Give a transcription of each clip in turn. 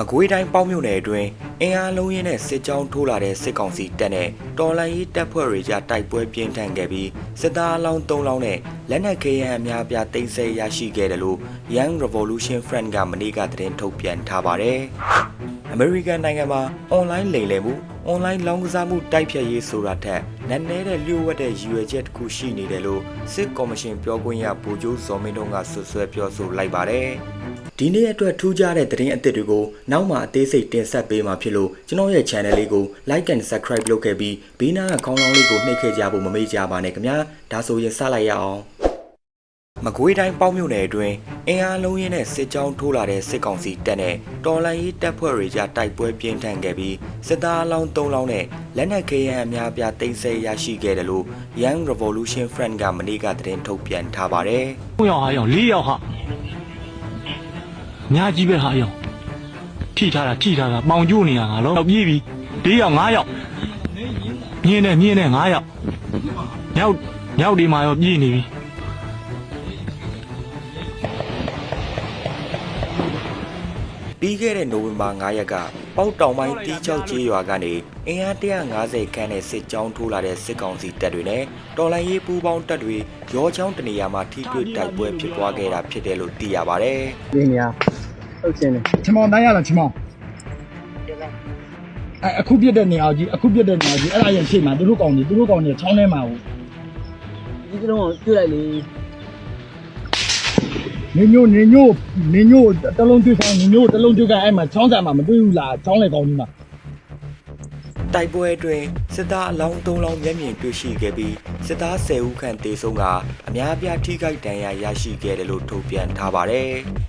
မကွေးတိုင်းပေါက်မြို့နယ်အတွင်းအင်အားလုံးရင်းနဲ့စစ်ကြောင်းထိုးလာတဲ့စစ်ကောင်စီတပ်နဲ့တော်လိုင်းရေးတပ်ဖွဲ့တွေကြားတိုက်ပွဲပြင်းထန်ခဲ့ပြီးစစ်သားအလောင်း၃လောင်းနဲ့လက်နက်ခဲယမ်းအများအပြားတင်ဆက်ရရှိခဲ့တယ်လို့ Young Revolution Front ကမနေ့ကသတင်းထုတ်ပြန်ထားပါတယ်။ American နိုင်ငံမှာ online လိမ်လည်မှု online လောင်းကစားမှုတိုက်ဖြတ်ရေးဆိုတာထက်နက်နဲတဲ့လျှို့ဝှက်တဲ့ရည်ရွယ်ချက်တစ်ခုရှိနေတယ်လို့စစ်ကော်မရှင်ပြောခွင့်ရဗိုလ်ချုပ်ဇော်မင်းတို့ကဆွဆွဲပြောဆိုလိုက်ပါတယ်။ ဒီနေ့အတွက်ထူးခြားတဲ့သတင်းအသစ်တွေကိုနောက်မှအသေးစိတ်တင်ဆက်ပေးမှာဖြစ်လို့ကျွန်တော်ရဲ့ channel လေးကို like and subscribe လုပ်ခဲ့ပြီးဘေးနားကခေါင်းလောင်းလေးကိုနှိပ်ခဲ့ကြဖို့မမေ့ကြပါနဲ့ခင်ဗျာဒါဆိုရင်စလိုက်ရအောင်မကွေးတိုင်းပေါက်မြို့နယ်အတွင်းအင်အားလုံးရင်းနဲ့စစ်ကြောင်းထိုးလာတဲ့စစ်ကောင်စီတပ်နဲ့တော်လိုင်းရေးတပ်ဖွဲ့တွေကြားတိုက်ပွဲပြင်းထန်ခဲ့ပြီးစစ်သားအလောင်း၃လောင်းနဲ့လက်နက်ခဲယမ်းအများအပြားတင်ဆက်ရရှိခဲ့တယ်လို့ Young Revolution Front ကမနေ့ကသတင်းထုတ်ပြန်ထားပါတယ်၃ယောက်ဟာယောက်၄ယောက်ဟာ အများကြီးပဲဟာယောက်ထိထားတာထိထားတာပေါင်ကျိုးနေတာငါတော့ပြေးပြီ၄ယောက်၅ယောက်မြင်းနဲ့မြင်းနဲ့၅ယောက်ညောက်ညောက်ဒီမှာရောပြေးနေပြီပြီးခဲ့တဲ့နိုဝင်ဘာ9ရက်က ပေါက်တောင်ပိုင်းတီးချောက်ကျေးရွာကနေအင်အား150ခန်းနဲ့စစ်ကြောင်းထိုးလာတဲ့စစ်ကောင်စီတပ်တွေနဲ့တော်လိုင်းရေးပူးပေါင်းတပ်တွေရောချောင်းတနေရာမှာထိတွေ့တိုက်ပွဲဖြစ်ပွားခဲ့တာဖြစ်တယ်လို့သိရပါဗျ။ဒီနေရာဟုတ်ချင်းတယ်ချမောင်တန်းရလားချမောင်အဲအခုပြစ်တဲ့နေရာကြီးအခုပြစ်တဲ့နေရာကြီးအဲ့ဒါရဲ့ရှေ့မှာသူတို့ကောင်းနေသူတို့ကောင်းနေချောင်းထဲမှာဟိုဒီကလုံးကိုကျွတ်လိုက်လေ နေညို့နေညို့နေညို့တလုံးတွေ့ဆောင်နေညို့တလုံးတွေ့ကအဲ့မှာချောင်းစာမှာမတွေ့ဘူးလားချောင်းလေကောင်းကြီးမှာတိုက်ပွဲအတွင်းစစ်သားအလောင်း၃လောင်းမျက်မြင်တွေ့ရှိခဲ့ပြီးစစ်သား10ဦးခန့်တေဆုံးကအများအပြားထိခိုက်ဒဏ်ရာရရှိခဲ့တယ်လို့ထုတ်ပြန်ထားပါတယ်။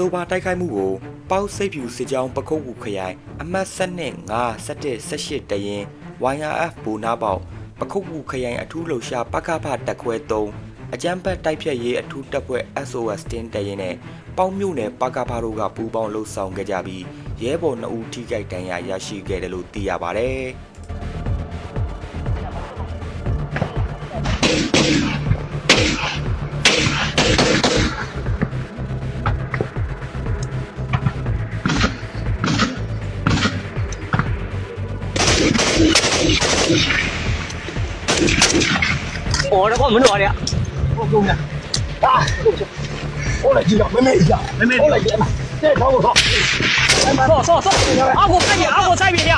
ဆိုပါတိုက်ခိုက်မှုကိုပေါက်စိတ်ဖြူစစ်ကြောင်းပခုတ်ကူခရိုင်အမှတ်7နဲ့9 17 18တရင် YRF ဘူနာပေါက်ပခုတ်ကူခရိုင်အထူးလှုပ်ရှားပကဖတက်ခွဲ3အကြမ်းဖက်တိုက်ဖြတ်ရေးအထူးတပ်ဖွဲ့ SOS တင်းတရင်နဲ့ပေါက်မြို့နယ်ပကဖတို့ကပူးပေါင်းလှုပ်ဆောင်ခဲ့ကြပြီးရဲဘော်2ဦးထိခိုက်ဒဏ်ရာရရှိခဲ့တယ်လို့သိရပါတယ်။ 我这管不着的，我不用的。啊，不，我来一下，妹妹一下，妹妹，我来。再找我！走走走，阿虎看你，阿虎在边的。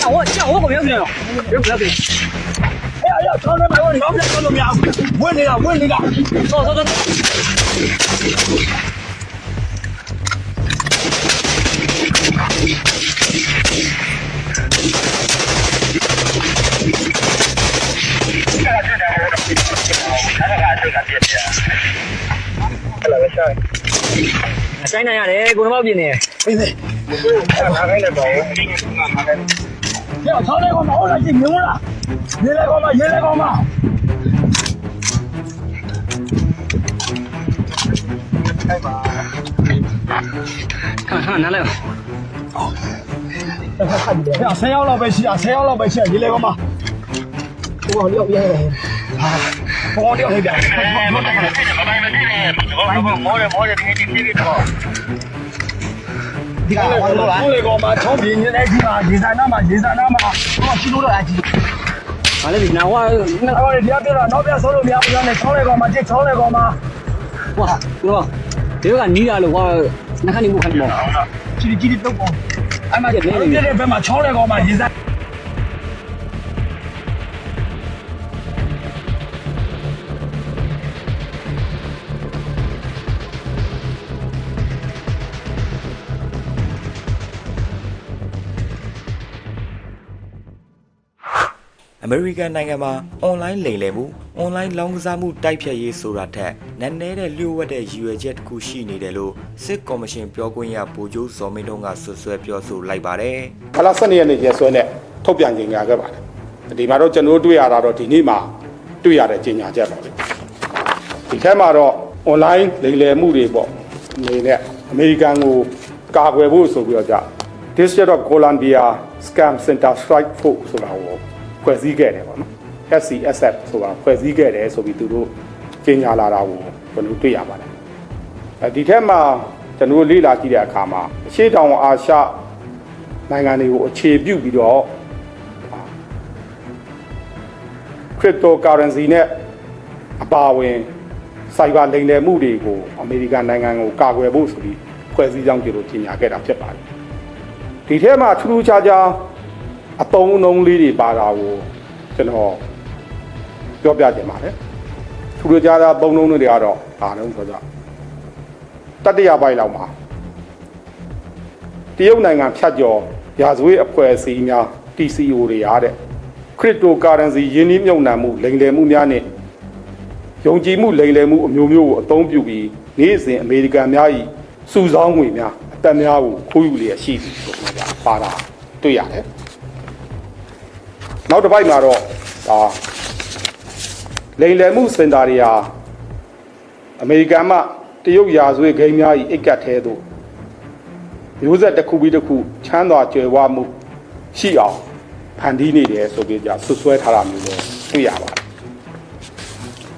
叫我叫我后面去了，别不要给。哎呀呀，长城百万里，长城长城名，问你了，问你了。走走走。 ရှိုင်းနိုင်ရတယ်ကိုနှမောက်ပြင်းနေပြင်းနေငါခိုင်းလိုက်ပါဦးကျောင်းထောင်းလိုက်ကောင်မဟုတ်လားကြည့်မြုံလားရေးလိုက်ကောင်မရေးလိုက်ကောင်မခိုင်းပါခါခါနားလိုက်ဟုတ်ခါခါဒီဆယ်ရောက်လောက်ပဲရှိတာဆယ်ရောက်လောက်ပဲရှိတာရေးလိုက်ကောင်မဟိုဟိုရောက်ရဲဟာဟိုဟိုရောက်ရဲ မောတယ်မောတယ်ဒီနေ့ဒီနေ့တော့ဒီကဘာလို့လဲကိုလေကောင်မချောင်းပြင်းနေတဲ့ဒီမှာရေစာနာမှာရေစာနာမှာဟောချီလို့တော့အကြီးဘာလဲဒီနာဟောနာဟောဒီပြပြတော့နောက်ပြဆုံးလို့မရဘူးကြောင်းနဲ့ချောင်းလေကောင်မချစ်ချောင်းလေကောင်မဟောတော့ဒီကနီးရလို့ဟောနှခဏနေမှုခဏမောချီချီတော့ပေါ့အဲ့မှာကျနေနေတယ်ဘယ်မှာချောင်းလေကောင်မရေစာ အအမေရိကန်နိုင်ငံမှာအွန်လိုင်းလိမ်လည်မှုအွန်လိုင်းလောင်းကစားမှုတိုက်ဖြတ်ရေးဆိုတာထက်နက်နဲတဲ့လျှို့ဝှက်တဲ့ရည်ရွယ်ချက်တစ်ခုရှိနေတယ်လို့စစ်ကော်မရှင်ပြောခွင့်ရဗိုလ်ချုပ်စောမင်းတို့ကဆွဆွဲပြောဆိုလိုက်ပါတယ်ခလာ12ရက်နေ့ရက်စွဲနဲ့ထုတ်ပြန်ကြေညာခဲ့ပါတယ်ဒီမှာတော့ကျွန်တော်တို့တွေ့ရတာတော့ဒီနေ့မှာတွေ့ရတဲ့ကြေညာချက်ပါပဲဒီထဲမှာတော့ online လိမ်လည်မှုတွေပေါ့အနေနဲ့အမေရိကန်ကိုကာကွယ်ဖို့ဆိုပြီးတော့ကြ District of Columbia Scam Center Strike Force ဆိုတာကို ဖွဲ့စည်းခဲ့တယ်ပေါ့နော် SCSF ဆိုတာဖွဲ့စည်းခဲ့တယ်ဆိုပြီးသူတို့ကြေညာလာတာကိုကျွန်တော်တို့တွေ့ရပါတယ်အဲဒီထဲမှာကျွန်တော်တို့လေ့လာကြည့်တဲ့အခါမှာအရှေ့တောင်အာရှနိုင်ငံတွေကိုအခြေပြုပြီးတော့ cryptocurrency နဲ့အပါအဝင် cyber လိမ်လည်မှုတွေကိုအမေရိကန်နိုင်ငံကိုကာကွယ်ဖို့ဆိုပြီးဖွဲ့စည်းကြောင်းကြလို့ကြီးညာခဲ့တာဖြစ်ပါတယ်ဒီထဲမှာထူးထူးခြားခြား အတုံးအနှုံးလေးတွေပါတာကိုကျွန်တော်ပြောပြခြင်းပါတယ်ထူးထူးခြားခြားပုံနှုံးတွေကတော့ဒါတော့ဆိုတော့တတိယပိုင်းလောက်မှာတရုတ်နိုင်ငံဖြတ်ကျော်ရာဇဝတ်အဖွဲ့အစည်းများ TCO တွေရတဲ့ cryptocurrency ယင်းနှိမ့်မြုံနှံမှုလိမ်လည်မှုများနဲ့ယုံကြည်မှုလိမ်လည်မှုအမျိုးမျိုးကိုအသုံးပြုပြီးနေ့စဉ်အမေရိကန်များ၏စုဆောင်းငွေများအတက်များကိုခိုးယူလျက်ရှိသည်ဆိုတော့ပါတာတွေ့ရတယ် နောက်တစ်ပိုက်မှာတော့ဒါလိမ်လည်မှုစင်တာတွေဟာအမေရိကန်မှတရုတ်ရာဇဝတ်ဂိမ်းများ၏အိတ်ကတ်သေးသို့မျိုးဆက်တစ်ခုပြီးတစ်ခုချမ်းသာကြွယ်ဝမှုရှိအောင်ဖန်တီးနေတယ်ဆိုပြီးကြဆွဆွဲထားတာမျိုးလည်းတွေ့ရပါတယ်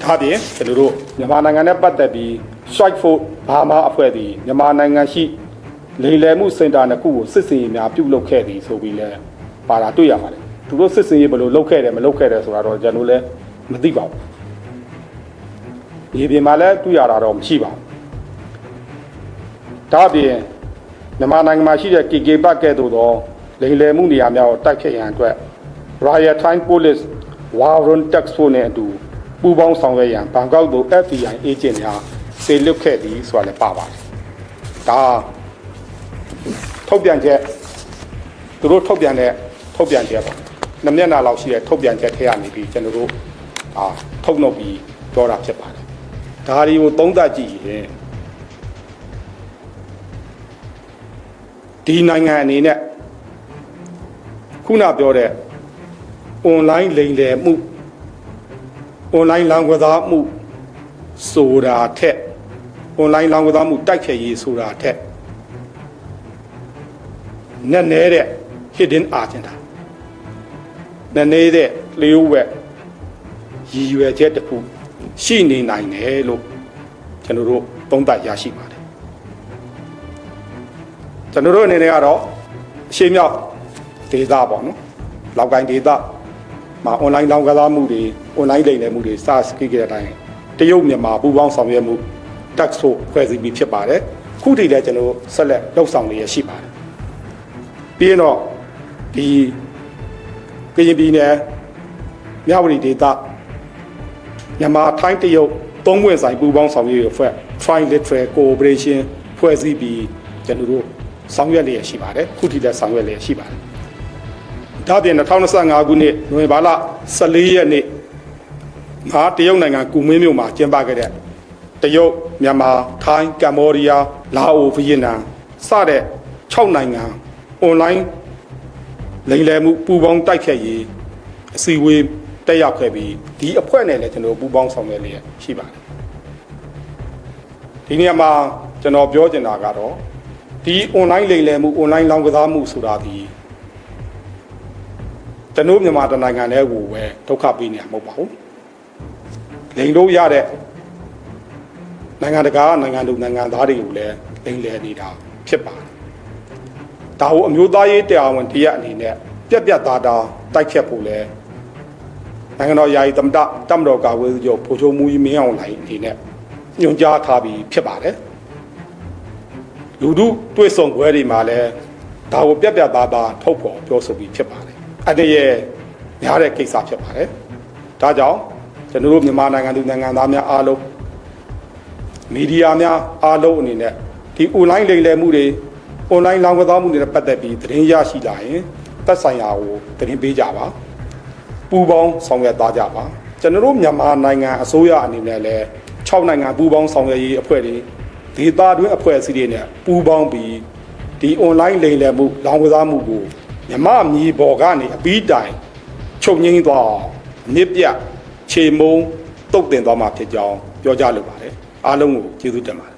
။ဒါပြင်ကျွန်တော်တို့မြန်မာနိုင်ငံနဲ့ပတ်သက်ပြီး Strike Force ဘာမာအဖွဲ့သည်မြန်မာနိုင်ငံရှိလေလည်မှုစင်တာတစ်ခုကိုစစ်စင်ရေးများပြုလုပ်ခဲ့သည်ဆိုပြီးလည်းပါတာတွေ့ရပါတယ်။ သူတို့စစ်စင်ရေးဘယ်လိုလုပ်ခဲ့တယ်မလုပ်ခဲ့တယ်ဆိုတာတော့ကျွန်တော်လည်းမသိပါဘူး။ဒီပြင်မှာလည်းတွေ့ရတာတော့မရှိပါဘူး။ဒါပြင်မြန်မာနိုင်ငံမှာရှိတဲ့ KK ဘက်ကဲ့သို့သောလိမ်လည်မှုနေရာများကိုတိုက်ဖျက်ရန်အတွက် Royal Thai Police Warren Tax Force နဲ့အတူပူးပေါင်းဆောင်ရွက်ရန်ဘန်ကောက်သို့ FBI agent များစေလွှတ်ခဲ့သည်ဆိုတာလည်းပါပါတယ်။ဒါထုတ်ပြန်ချက်သူတို့ထုတ်ပြန်တဲ့ထုတ်ပြန်ချက်ပေါ့။ နှစ်မျက်နှာလောက်ရှိတဲ့ထုတ်ပြန်ချက်ထဲကနေပြီးကျွန်တော်တို့အာထုတ်နှုတ်ပြီးပြောတာဖြစ်ပါတယ်။ဒါတွေကိုသုံးသပ်ကြည့်ရင်ဒီနိုင်ငံအနေနဲ့ခုနပြောတဲ့ online လိမ်လည်မှု online လောင်းကစားမှုဆိုတာထက် online လောင်းကစားမှုတိုက်ဖြတ်ရေးဆိုတာထက်နက်နဲတဲ့ hidden agenda နက်နဲတဲ့လျှို့ဝှက်ရည်ရွယ်ချက်တစ်ခုရှိနေနိုင်တယ်လို့ကျွန်တော်တို့သုံးသပ်ရရှိပါတယ်ကျွန်တော်တို့အနေနဲ့ကတော့အရှေ့မြောက်ဒေသပေါ့နော်လောက်ကိုင်းဒေသမှာ online လောင်းကစားမှုတွေ online လိမ်လည်မှုတွေစစကိကြတဲ့အတိုင်းတရုတ်မြန်မာပူးပေါင်းဆောင်ရွက်မှု tax ဆိုဖွဲ့စည်းပြီးဖြစ်ပါတယ်ခုထိလည်းကျွန်တော်ဆက်လက်လှုပ်ဆောင်နေရရှိပါတယ်ပြီးရင်တော့ဒီ ကရင်ပြည်နယ်မြဝတီဒေသမြန်မာထိုင်းတရုတ်သုံးဝင်ဆိုင်ပူးပေါင်းဆောင်ရွက်ရေးအဖွဲ့ Trilateral Cooperation ဖွဲ့စည်းပြီးကျွန်တော်တို့ဆောင်ရွက်လျက်ရှိပါတယ်ခုထိလည်းဆောင်ရွက်လျက်ရှိပါတယ်ဒါ့အပြင်2025ခုနှစ်နိုဝင်ဘာလ14ရက်နေ့ငါတရုတ်နိုင်ငံကူမင်းမြို့မှာကျင်းပခဲ့တဲ့တရုတ်မြန်မာထိုင်းကမ္ဘောဒီးယားလာအိုဗီယက်နမ်စတဲ့6နိုင်ငံအွန် လိုင်းလိမ်လည်မှုပူးပေါင်းတိုက်ဖြတ်ရေးအစည်းအဝေးတက်ရောက်ခဲ့ပြီးဒီအဖွဲ့နဲ့လည်းကျွန်တော်ပူးပေါင်းဆောင်ရွက်လျက်ရှိပါတယ်ဒီနေရာမှာကျွန်တော်ပြောချင်တာကတော့ဒီ online လိမ်လည်မှု online လောင်းကစားမှုဆိုတာဒီကျွန်တော်မြန်မာတိုင်းနိုင်ငံထဲကိုပဲဒုက္ခပေးနေမှာမဟုတ်ပါဘူးလိမ်လို့ရတဲ့နိုင်ငံတကာနိုင်ငံသူနိုင်ငံသားတွေကိုလည်းလိမ်လည်နေတာဖြစ်ပါတယ် ဒါကိုအမျိုးသားရေးတရားဝင်တရားအနေနဲ့ပြက်ပြက်သားသားတိုက်ဖြတ်ဖို့လဲနိုင်ငံတော်ယာယီသမ္မတတမတော်ကာဝေးချုပ်ဖိုးချုံမူကြီးမင်းအောင်လှိုင်အနေနဲ့ညွှန်ကြားထားပြီးဖြစ်ပါတယ်လူတို့တွေ့ဆုံပွဲတွေမှာလည်းဒါကိုပြက်ပြက်သားသားထုတ်ဖော်ပြောဆိုပြီးဖြစ်ပါတယ်။အဲ့ဒီရဲ့များတဲ့ကိစ္စဖြစ်ပါတယ်။ဒါကြောင့်ကျွန်တော်တို့မြန်မာနိုင်ငံသူနိုင်ငံသားများအားလုံးမီဒီယာများအားလုံးအနေနဲ့ဒီ online လိမ်လည်မှုတွေ online လောင်းကစားမှုတွေနဲ့ပတ်သက်ပြီးသတင်းရရှိလာရင်သက်ဆိုင်ရာကိုသတင်းပေးကြပါပူးပေါင်းဆောင်ရွက်သားကြပါကျွန်တော်တို့မြန်မာနိုင်ငံအစိုးရအနေနဲ့လည်း6နိုင်ငံပူးပေါင်းဆောင်ရွက်ရေးအဖွဲ့တွေဒေသတွင်းအဖွဲ့အစည်းတွေနဲ့ပူးပေါင်းပြီးဒီ online လိမ်လည်မှုလောင်ကစားမှုကိုမြမမြေပေါ်ကနေအပြီးတိုင်ချုပ်ငိမ့်သွားအောင်အမြင့်ပြတ်ခြေမုံတုတ်တင်သွားမှာဖြစ်ကြောင်းပြောကြားလိုပါတယ်အားလုံးကိုကျေးဇူးတင်ပါတယ်